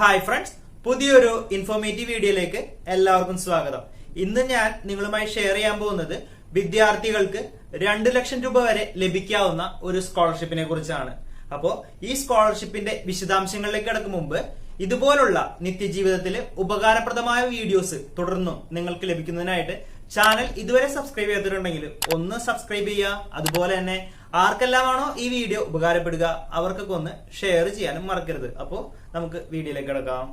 Hi friends പുതിയൊരു informative വീഡിയോയിലേക്ക് എല്ലാവർക്കും സ്വാഗതം. ഇന്ന് ഞാൻ നിങ്ങളുമായി ഷെയർ ചെയ്യാൻ പോകുന്നത് വിദ്യാർത്ഥികൾക്ക് രണ്ട് ലക്ഷം രൂപ വരെ ലഭിക്കാവുന്ന ഒരു സ്കോളർഷിപ്പിനെ കുറിച്ചാണ്. അപ്പോ ഈ സ്കോളർഷിപ്പിന്റെ വിശദാംശങ്ങളിലേക്ക് കിടക്കും മുമ്പ് ഇതുപോലുള്ള നിത്യജീവിതത്തിൽ ഉപകാരപ്രദമായ വീഡിയോസ് തുടർന്നും നിങ്ങൾക്ക് ലഭിക്കുന്നതിനായിട്ട് ചാനൽ ഇതുവരെ സബ്സ്ക്രൈബ് ചെയ്തിട്ടുണ്ടെങ്കിൽ ഒന്ന് സബ്സ്ക്രൈബ് ചെയ്യുക. അതുപോലെ തന്നെ ആർക്കെല്ലാമാണോ ഈ വീഡിയോ ഉപകാരപ്പെടുക അവർക്കൊക്കെ ഒന്ന് ഷെയർ ചെയ്യാനും മറക്കരുത്. അപ്പോൾ നമുക്ക് വീഡിയോയിലേക്ക് കിടക്കാം.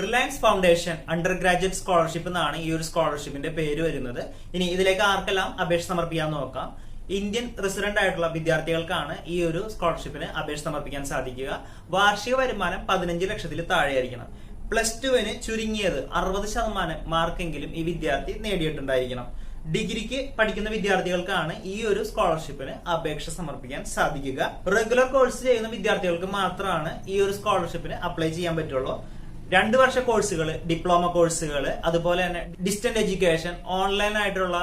Reliance Foundation under graduate scholarship എന്നാണ് ഈ ഒരു സ്കോളർഷിപ്പിന്റെ പേര് വരുന്നത്. ഇനി ഇതിലേക്ക് ആർക്കെല്ലാം അപേക്ഷ സമർപ്പിക്കാൻ നോക്കാം. ഇന്ത്യൻ റെസിഡന്റ് ആയിട്ടുള്ള വിദ്യാർത്ഥികൾക്കാണ് ഈ ഒരു സ്കോളർഷിപ്പിന് അപേക്ഷ സമർപ്പിക്കാൻ സാധിക്കുക. വാർഷിക വരുമാനം പതിനഞ്ച് ലക്ഷത്തിൽ താഴെയായിരിക്കണം. പ്ലസ് ടുവിന് ചുരുങ്ങിയത് അറുപത് ശതമാനം മാർക്കെങ്കിലും ഈ വിദ്യാർത്ഥി നേടിയിട്ടുണ്ടായിരിക്കണം. ഡിഗ്രിക്ക് പഠിക്കുന്ന വിദ്യാർത്ഥികൾക്കാണ് ഈ ഒരു സ്കോളർഷിപ്പിന് അപേക്ഷ സമർപ്പിക്കാൻ സാധിക്കുക. റെഗുലർ കോഴ്സ് ചെയ്യുന്ന വിദ്യാർത്ഥികൾക്ക് മാത്രമാണ് ഈ ഒരു സ്കോളർഷിപ്പിന് അപ്ലൈ ചെയ്യാൻ പറ്റുള്ളൂ. രണ്ട് വർഷ കോഴ്സുകൾ ഡിപ്ലോമ കോഴ്സുകൾ അതുപോലെ തന്നെ ഡിസ്റ്റന്റ് എഡ്യൂക്കേഷൻ ഓൺലൈൻ ആയിട്ടുള്ള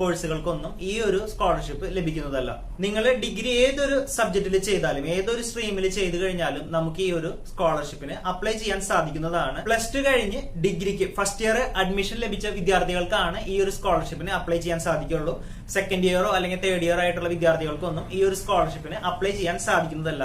കോഴ്സുകൾക്കൊന്നും ഈ ഒരു സ്കോളർഷിപ്പ് ലഭിക്കുന്നതല്ല. നിങ്ങൾ ഡിഗ്രി ഏതൊരു സബ്ജക്റ്റിൽ ചെയ്താലും ഏതൊരു സ്ട്രീമിൽ ചെയ്തു കഴിഞ്ഞാലും നമുക്ക് ഈ ഒരു സ്കോളർഷിപ്പിന് അപ്ലൈ ചെയ്യാൻ സാധിക്കുന്നതാണ്. പ്ലസ് ടു കഴിഞ്ഞ് ഡിഗ്രിക്ക് ഫസ്റ്റ് ഇയർ അഡ്മിഷൻ ലഭിച്ച വിദ്യാർത്ഥികൾക്കാണ് ഈ ഒരു സ്കോളർഷിപ്പിന് അപ്ലൈ ചെയ്യാൻ സാധിക്കുള്ളൂ. സെക്കൻഡ് ഇയറോ അല്ലെങ്കിൽ തേർഡ് ഇയർ ആയിട്ടുള്ള വിദ്യാർത്ഥികൾക്കൊന്നും ഈ ഒരു സ്കോളർഷിപ്പിന് അപ്ലൈ ചെയ്യാൻ സാധിക്കുന്നതല്ല.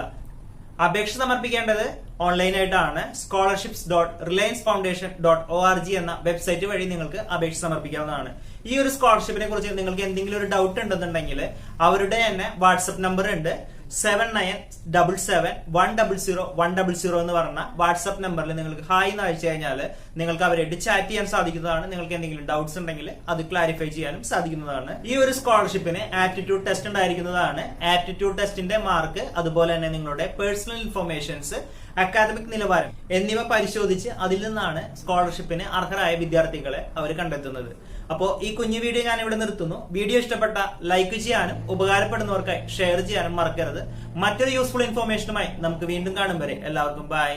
അപേക്ഷ സമർപ്പിക്കേണ്ടത് ഓൺലൈനായിട്ടാണ് scholarships dot Reliance Foundation dot O R G എന്ന വെബ്സൈറ്റ് വഴി നിങ്ങൾക്ക് അപേക്ഷ സമർപ്പിക്കാവുന്നതാണ്. ഈ ഒരു സ്കോളർഷിപ്പിനെ കുറിച്ച് നിങ്ങൾക്ക് എന്തെങ്കിലും ഒരു ഡൗട്ട് ഉണ്ടെന്നുണ്ടെങ്കിൽ അവരുടെ തന്നെ വാട്സപ്പ് നമ്പർ ഉണ്ട്. Seven nine double seven one double zero one double zero എന്ന് പറഞ്ഞ വാട്സപ്പ് നമ്പറിൽ നിങ്ങൾക്ക് ഹായ് എന്ന് അയച്ചു കഴിഞ്ഞാൽ നിങ്ങൾക്ക് അവരായിട്ട് ചാറ്റ് ചെയ്യാൻ സാധിക്കുന്നതാണ്. നിങ്ങൾക്ക് എന്തെങ്കിലും ഡൗട്ട്സ് ഉണ്ടെങ്കിൽ അത് ക്ലാരിഫൈ ചെയ്യാനും സാധിക്കുന്നതാണ്. ഈ ഒരു സ്കോളർഷിപ്പിന് ആപ്റ്റിറ്റ്യൂഡ് ടെസ്റ്റ് ഉണ്ടായിരിക്കുന്നതാണ്. ആപ്റ്റിറ്റ്യൂഡ് ടെസ്റ്റിന്റെ മാർക്ക് അതുപോലെ തന്നെ നിങ്ങളുടെ പേഴ്സണൽ ഇൻഫർമേഷൻസ് അക്കാദമിക് നിലവാരം എന്നിവ പരിശോധിച്ച് അതിൽ നിന്നാണ് സ്കോളർഷിപ്പിന് അർഹരായ വിദ്യാർത്ഥികളെ അവർ കണ്ടെത്തുന്നത്. അപ്പോൾ ഈ കുഞ്ഞു വീഡിയോ ഞാൻ ഇവിടെ നിർത്തുന്നു. വീഡിയോ ഇഷ്ടപ്പെട്ട ലൈക്ക് ചെയ്യാനും ഉപകാരപ്പെടുന്നവർക്കായി ഷെയർ ചെയ്യാനും മറക്കരുത്. മറ്റൊരു യൂസ്ഫുൾ ഇൻഫോർമേഷനുമായി നമുക്ക് വീണ്ടും കാണും വരെ. എല്ലാവർക്കും ബൈ